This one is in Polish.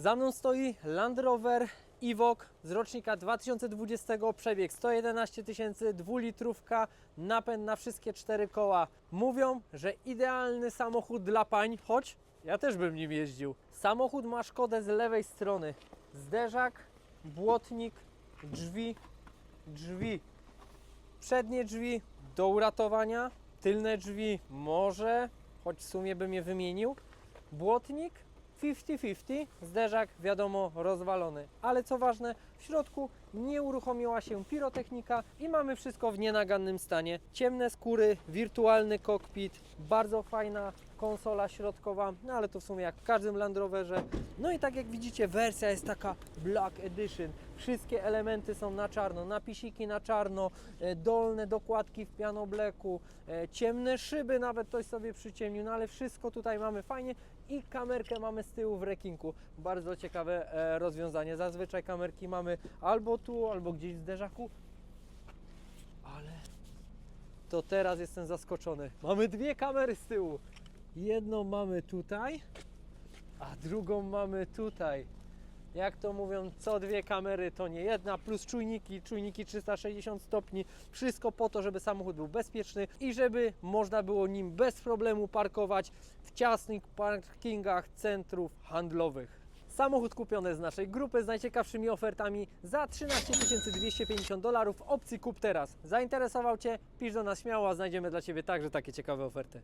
Za mną stoi Land Rover Evoque z rocznika 2020, przebieg 111 tysięcy, dwulitrówka, napęd na wszystkie cztery koła. Mówią, że idealny samochód dla pań, choć ja też bym nim jeździł. Samochód ma szkodę z lewej strony. Zderzak, błotnik, drzwi, drzwi. Przednie drzwi do uratowania, tylne drzwi może, choć w sumie bym je wymienił. Błotnik 50-50, zderzak wiadomo rozwalony. Ale co ważne, w środku nie uruchomiła się pirotechnika i mamy wszystko w nienagannym stanie. Ciemne skóry, wirtualny kokpit, bardzo fajna konsola środkowa, no ale to w sumie jak w każdym Land Roverze. No i tak jak widzicie, wersja jest taka Black Edition. Wszystkie elementy są na czarno, napisiki na czarno, e, dolne dokładki w pianobleku, e, ciemne szyby nawet ktoś sobie przyciemnił, no ale wszystko tutaj mamy fajnie i kamerkę mamy z tyłu w rekinku. Bardzo ciekawe e, rozwiązanie. Zazwyczaj kamerki mamy albo tu, albo gdzieś w zderzaku, ale to teraz jestem zaskoczony. Mamy dwie kamery z tyłu. Jedną mamy tutaj, a drugą mamy tutaj. Jak to mówią, co dwie kamery to nie jedna, plus czujniki, czujniki 360 stopni. Wszystko po to, żeby samochód był bezpieczny i żeby można było nim bez problemu parkować w ciasnych parkingach centrów handlowych. Samochód kupiony z naszej grupy z najciekawszymi ofertami za 13 250 dolarów opcji kup teraz. Zainteresował Cię? Pisz do nas śmiało, a znajdziemy dla Ciebie także takie ciekawe oferty.